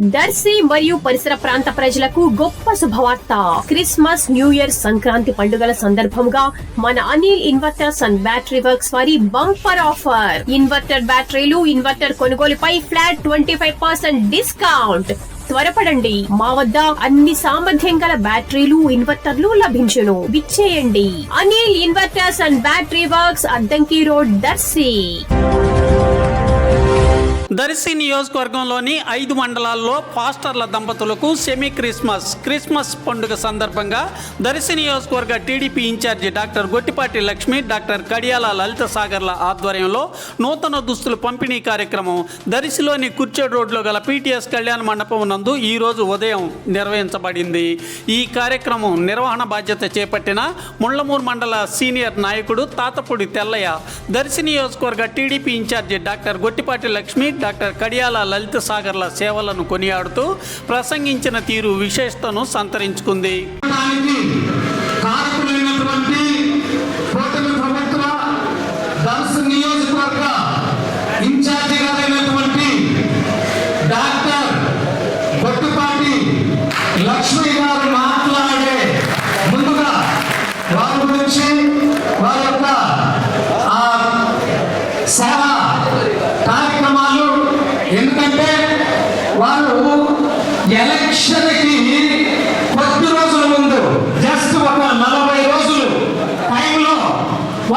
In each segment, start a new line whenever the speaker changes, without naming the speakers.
దర్శి మరియు పరిసర ప్రాంత ప్రజలకు గొప్ప శుభవార్త. క్రిస్మస్ న్యూ ఇయర్ సంక్రాంతి పండుగల సందర్భంగా మన Anil inverters and battery works వారి బంపర్ ఆఫర్. ఇన్వర్టర్ బ్యాటరీలు ఇన్వర్టర్ కొనుగోలుపై flat twenty five percent discount. త్వరపడండి మా వద్ద అన్ని సామర్థ్యం గల బ్యాటరీలు ఇన్వర్టర్లు లభించును. విచ్చేయండి. Anil inverters and battery works Addanki road Darsi.
Darsi నియోజకవర్గంలోని ఐదు మండలాల్లో పాస్టర్ల దంపతులకు సెమీ క్రిస్మస్ క్రిస్మస్ పండుగ సందర్భంగా దర్శి నియోజకవర్గ TDP in-charge doctor Gottipati Lakshmi doctor Kadiyala Lalitha Sagarla ఆధ్వర్యంలో నూతన దుస్తుల పంపిణీ కార్యక్రమం దర్శిలోని కుర్చేడ్ రోడ్లో గల పీటీఎస్ కళ్యాణ మండపం నందు ఈరోజు ఉదయం నిర్వహించబడింది. ఈ కార్యక్రమం నిర్వహణ బాధ్యత చేపట్టిన ముళ్ళమూరు మండల సీనియర్ నాయకుడు తాతపూడి తెల్లయ్య దర్శి నియోజకవర్గ TDP in-charge doctor Gottipati Lakshmi doctor Kadiyala Lalitha Sagarla సేవలను కొనియాడుతూ ప్రసంగించిన తీరు విశేషతను సంతరించుకుంది.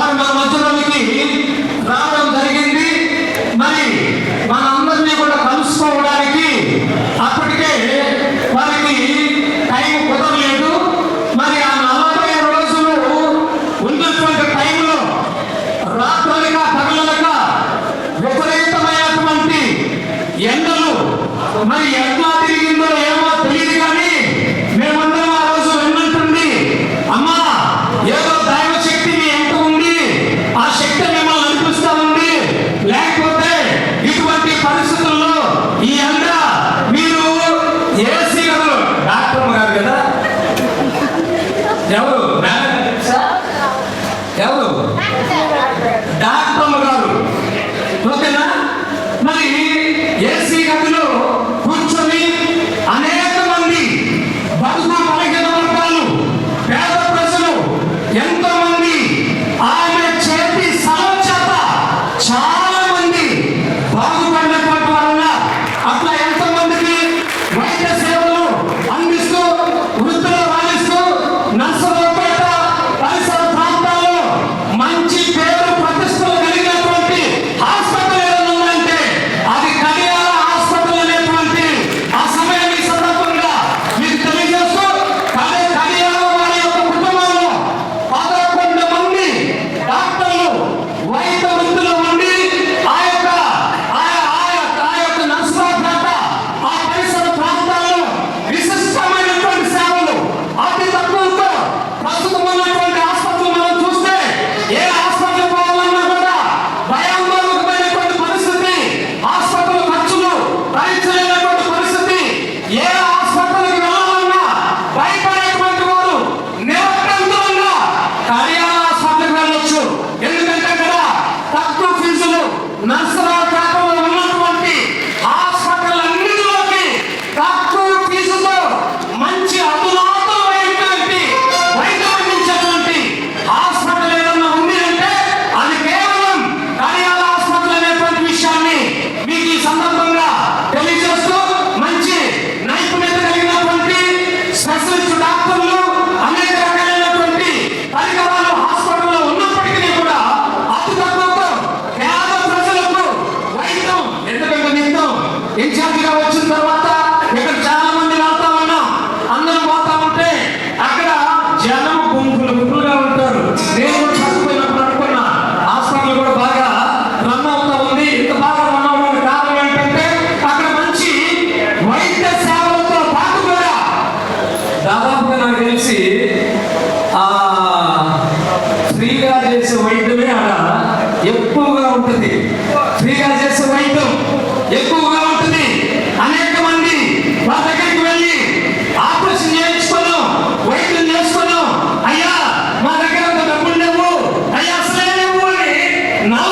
আমার মা nasra ನಾವು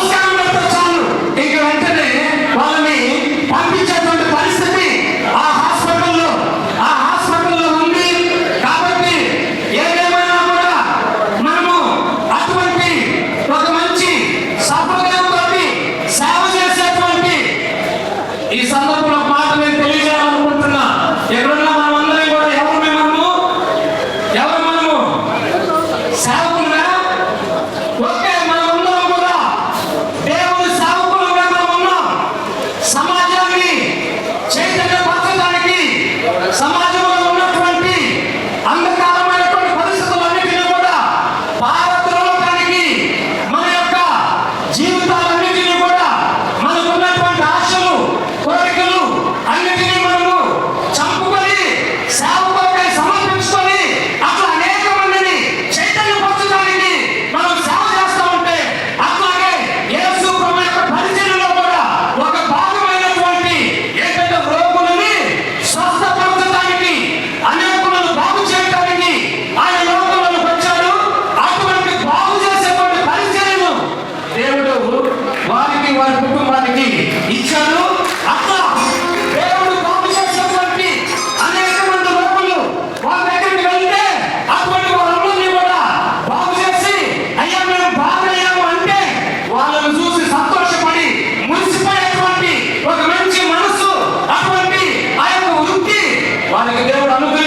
మనకి దేవుడు అనుగ్రహం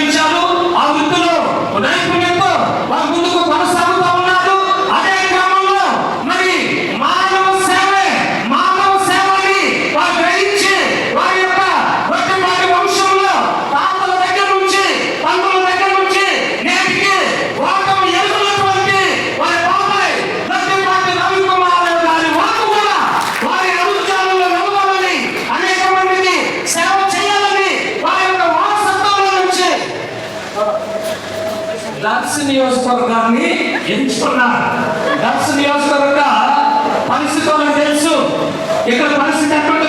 నియోజకవర్గాన్ని ఎంచుకున్నారు. దర్శి నియోజకవర్గ పరిస్థితులు తెలుసు. ఇక్కడ పరిస్థితి ఎక్కడ